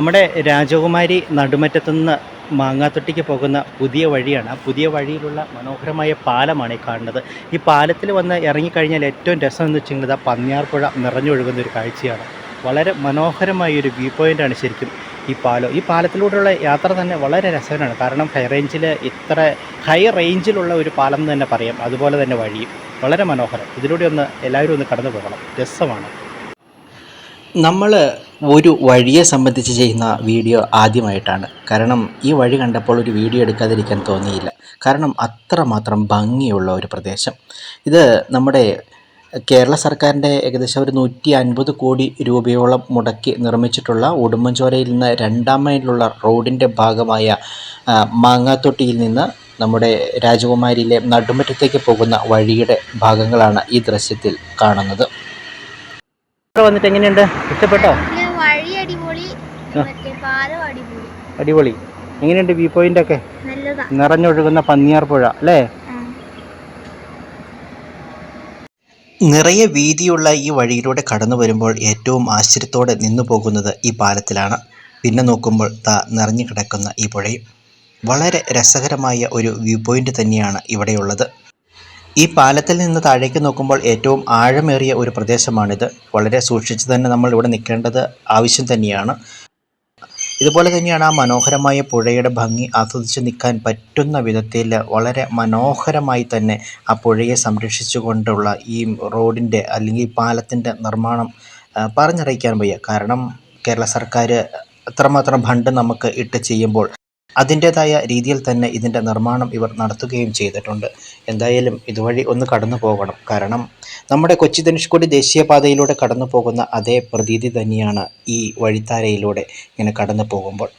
നമ്മുടെ രാജകുമാരി നടുമറ്റത്തു നിന്ന് മാങ്ങാത്തൊട്ടിക്ക് പോകുന്ന പുതിയ വഴിയാണ്. ആ പുതിയ വഴിയിലുള്ള മനോഹരമായ പാലമാണ് ഈ കാണുന്നത്. ഈ പാലത്തിൽ വന്ന് ഇറങ്ങിക്കഴിഞ്ഞാൽ ഏറ്റവും രസം എന്ന് വെച്ചിട്ടുള്ളത് ആ പന്നിയാർപ്പുഴ നിറഞ്ഞൊഴുകുന്ന ഒരു കാഴ്ചയാണ്. വളരെ മനോഹരമായ ഒരു വ്യൂ പോയിന്റാണ് ശരിക്കും ഈ പാലം. ഈ പാലത്തിലൂടെയുള്ള യാത്ര തന്നെ വളരെ രസകരമാണ്. കാരണം ഹൈ റേഞ്ചിൽ ഇത്ര ഹൈ റേഞ്ചിലുള്ള ഒരു പാലം എന്ന് തന്നെ പറയാം. അതുപോലെ തന്നെ വഴിയും. വളരെ മനോഹരം. ഇതിലൂടെ ഒന്ന് എല്ലാവരും ഒന്ന് കടന്നു പോകണം രസമാണ്. നമ്മൾ ഒരു വഴിയെ സംബന്ധിച്ച് ചെയ്യുന്ന വീഡിയോ ആദ്യമായിട്ടാണ്. കാരണം ഈ വഴി കണ്ടപ്പോൾ ഒരു വീഡിയോ എടുക്കാതിരിക്കാൻ തോന്നിയില്ല. കാരണം അത്രമാത്രം ഭംഗിയുള്ള ഒരു പ്രദേശം. ഇത് നമ്മുടെ കേരള സർക്കാരിന്റെ ഏകദേശം ഒരു നൂറ്റി അൻപത് കോടി രൂപയോളം മുടക്കി നിർമ്മിച്ചിട്ടുള്ള ഉടുമ്പൻചോരയിൽ നിന്ന് രണ്ടാം മൈലിലുള്ള റോഡിന്റെ ഭാഗമായ മാങ്ങാത്തൊട്ടിയിൽ നിന്ന് നമ്മുടെ രാജകുമാരിയിലെ നടുമറ്റത്തേക്ക് പോകുന്ന വഴിയുടെ ഭാഗങ്ങളാണ് ഈ ദൃശ്യത്തിൽ കാണുന്നത്. വന്നിട്ട് എങ്ങനെയുണ്ട്? ഇഷ്ടപ്പെട്ടോ? അടിപൊളി. അടിപൊളി. എങ്ങനെയുണ്ട് വ്യൂ പോയിന്റ് ഒക്കെ? നല്ലതാ. നിറഞ്ഞൊഴുകുന്ന പന്നിയാർ പുഴ അല്ലേ? നിറയെ വീതിയുള്ള ഈ വഴിയിലൂടെ കടന്നു വരുമ്പോൾ ഏറ്റവും ആശ്ചര്യത്തോടെ നിന്നു പോകുന്നത് ഈ പാലത്തിലാണ്. പിന്നെ നോക്കുമ്പോൾ താ നിറഞ്ഞു കിടക്കുന്ന ഈ പുഴയും. വളരെ രസകരമായ ഒരു വ്യൂ പോയിന്റ് തന്നെയാണ് ഇവിടെയുള്ളത്. ഈ പാലത്തിൽ നിന്ന് താഴേക്ക് നോക്കുമ്പോൾ ഏറ്റവും ആഴമേറിയ ഒരു പ്രദേശമാണിത്. വളരെ സൂക്ഷിച്ച് തന്നെ നമ്മൾ ഇവിടെ നിൽക്കേണ്ടത് ആവശ്യം തന്നെയാണ്. ഇതുപോലെ തന്നെയാണ് ആ മനോഹരമായ പുഴയുടെ ഭംഗി ആസ്വദിച്ച് നിൽക്കാൻ പറ്റുന്ന വിധത്തിൽ വളരെ മനോഹരമായി തന്നെ ആ പുഴയെ സംരക്ഷിച്ചുകൊണ്ടുള്ള ഈ റോഡിന്റെ അല്ലെങ്കിൽ പാലത്തിന്റെ നിർമ്മാണം പറഞ്ഞറിയിക്കാൻ വയ്യ. കാരണം കേരള സർക്കാർ അത്രമാത്രം ഫണ്ട് നമുക്ക് ഇട്ട് ചെയ്യുമ്പോൾ അതിന്റേതായ രീതിയിൽ തന്നെ ഇതിന്റെ നിർമ്മാണം ഇവർ നടത്തുകയും ചെയ്തിട്ടുണ്ട്. എന്തായാലും ഇതുവഴി ഒന്ന് കടന്നു പോകണം. കാരണം നമ്മുടെ കൊച്ചി ധനുഷ്കോടി ദേശീയപാതയിലൂടെ കടന്നു പോകുന്ന അതേ പ്രതീതി തന്നെയാണ് ഈ വഴിത്താരയിലൂടെ ഇങ്ങനെ കടന്നു പോകുമ്പോൾ.